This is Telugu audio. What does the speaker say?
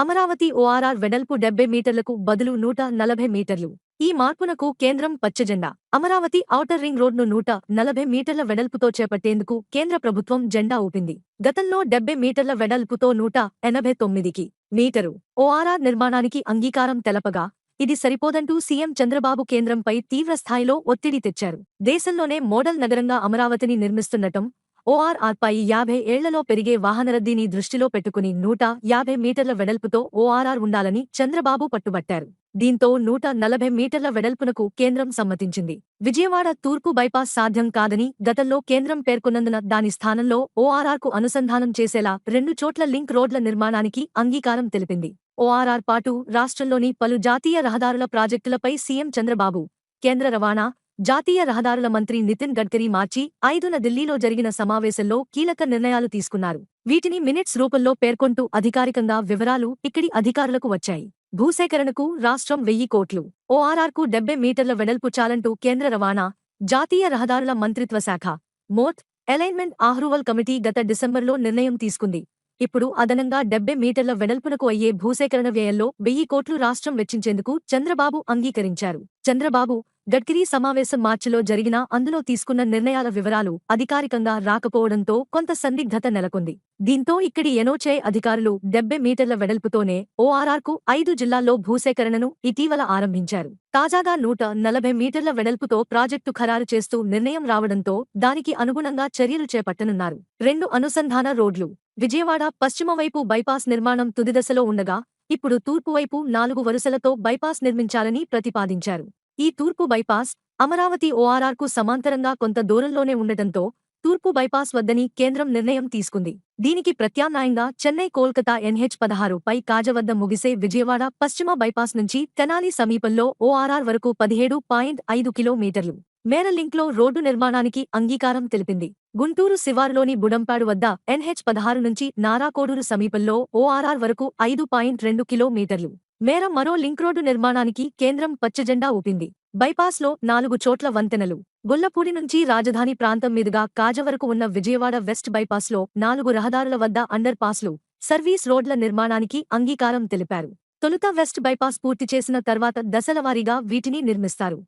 అమరావతి ఓఆర్ఆర్ వెడల్పు డెబ్బై మీటర్లకు బదులు నూట నలభై మీటర్లు. ఈ మార్పునకు కేంద్రం పచ్చజెండా. అమరావతి ఔటర్ రింగ్ రోడ్ను నూట నలభై మీటర్ల వెడల్పుతో చేపట్టేందుకు కేంద్ర ప్రభుత్వం జెండా ఊపింది. గతంలో డెబ్బై మీటర్ల వెడల్పుతో నూట ఎనభై తొమ్మిదికి మీటరు ఓఆర్ఆర్ నిర్మాణానికి అంగీకారం తెలపగా ఇది సరిపోదంటూ సీఎం చంద్రబాబు కేంద్రంపై తీవ్రస్థాయిలో ఒత్తిడి తెచ్చారు. దేశంలోనే మోడల్ నగరంగా అమరావతిని నిర్మిస్తుండటం ఓఆర్ఆర్పై యాభై ఏళ్ళలో పెరిగే వాహనరద్దీని దృష్టిలో పెట్టుకుని నూట యాభై మీటర్ల వెడల్పుతో ఓఆర్ఆర్ ఉండాలని చంద్రబాబు పట్టుబట్టారు. దీంతో నూట నలభై మీటర్ల వెడల్పునకు కేంద్రం సమ్మతించింది. విజయవాడ తూర్పు బైపాస్ సాధ్యం కాదని గతంలో కేంద్రం పేర్కొన్నందున దాని స్థానంలో ఓఆర్ఆర్కు అనుసంధానం చేసేలా రెండు చోట్ల లింక్ రోడ్ల నిర్మాణానికి అంగీకారం తెలిపింది. ఓఆర్ఆర్ పాటు రాష్ట్రంలోని పలు జాతీయ రహదారుల ప్రాజెక్టులపై సీఎం చంద్రబాబు కేంద్ర రవాణా జాతీయ రహదారుల మంత్రి నితిన్ గడ్కరీ మార్చి ఐదున ఢిల్లీలో జరిగిన సమావేశంలో కీలక నిర్ణయాలు తీసుకున్నారు. వీటిని మినిట్స్ రూపంలో పేర్కొంటూ అధికారికంగా వివరాలు ఇక్కడి అధికారులకు వచ్చాయి. భూసేకరణకు రాష్ట్రం వెయ్యి కోట్లు. ఓఆర్ఆర్కు డెబ్బై మీటర్ల వెడల్పు చాలంటూ కేంద్ర రవాణా జాతీయ రహదారుల మంత్రిత్వ శాఖ మోట్ అలైన్మెంట్ ఆహ్రూవల్ కమిటీ గత డిసెంబర్లో నిర్ణయం తీసుకుంది. ఇప్పుడు అదనంగా డెబ్బై మీటర్ల వెడల్పునకు అయ్యే భూసేకరణ వ్యయంలో వెయ్యి కోట్లు రాష్ట్రం వెచ్చించేందుకు చంద్రబాబు అంగీకరించారు. చంద్రబాబు గడ్కరీ సమావేశం మార్చిలో జరిగినా అందులో తీసుకున్న నిర్ణయాల వివరాలు అధికారికంగా రాకపోవడంతో కొంత సందిగ్ధత నెలకొంది. దీంతో ఇక్కడి ఎనోచే అధికారులు డెబ్బై మీటర్ల వెడల్పుతోనే ఓఆర్ఆర్కు ఐదు జిల్లాల్లో భూసేకరణను ఇటీవల ఆరంభించారు. తాజాగా నూట నలభై మీటర్ల వెడల్పుతో ప్రాజెక్టు ఖరారు చేస్తూ నిర్ణయం రావడంతో దానికి అనుగుణంగా చర్యలు చేపట్టనున్నారు. రెండు అనుసంధాన రోడ్లు విజయవాడ పశ్చిమ వైపు బైపాస్ నిర్మాణం తుదిదశలో ఉండగా ఇప్పుడు తూర్పువైపు నాలుగు వరుసలతో బైపాస్ నిర్మించాలని ప్రతిపాదించారు. ఈ తూర్పు బైపాస్ అమరావతి ఓఆర్ఆర్కు సమాంతరంగా కొంత దూరంలోనే ఉండటంతో తూర్పు బైపాస్ వద్దని కేంద్రం నిర్ణయం తీసుకుంది. దీనికి ప్రత్యామ్నాయంగా చెన్నై కోల్కతా ఎన్హెచ్ పదహారు పై కాజ వద్ద ముగిసే విజయవాడ పశ్చిమ బైపాస్ నుంచి తెనాలి సమీపంలో ఓఆర్ఆర్ వరకు పదిహేడు పాయింట్ ఐదు కిలోమీటర్లు. మేర లింక్లో రోడ్డు నిర్మాణానికి అంగీకారం తెలిపింది. గుంటూరు శివారులోని బుడంపాడు వద్ద ఎన్హెచ్ పదహారు నుంచి నారాకోడూరు సమీపంలో ఓఆర్ఆర్ వరకు ఐదు పాయింట్ రెండు కిలోమీటర్లు. మేర మరో లింక్ రోడ్డు నిర్మాణానికి కేంద్రం పచ్చజెండా ఊపింది. బైపాస్లో నాలుగు చోట్ల వంతెనలు. గొల్లపూడి నుంచి రాజధాని ప్రాంతం మీదుగా కాజ వరకు ఉన్న విజయవాడ వెస్ట్ బైపాస్లో నాలుగు రహదారుల వద్ద అండర్ పాస్లు సర్వీస్ రోడ్ల నిర్మాణానికి అంగీకారం తెలిపారు. తొలుత వెస్ట్ బైపాస్ పూర్తి చేసిన తర్వాత దశలవారీగా వీటిని నిర్మిస్తారు.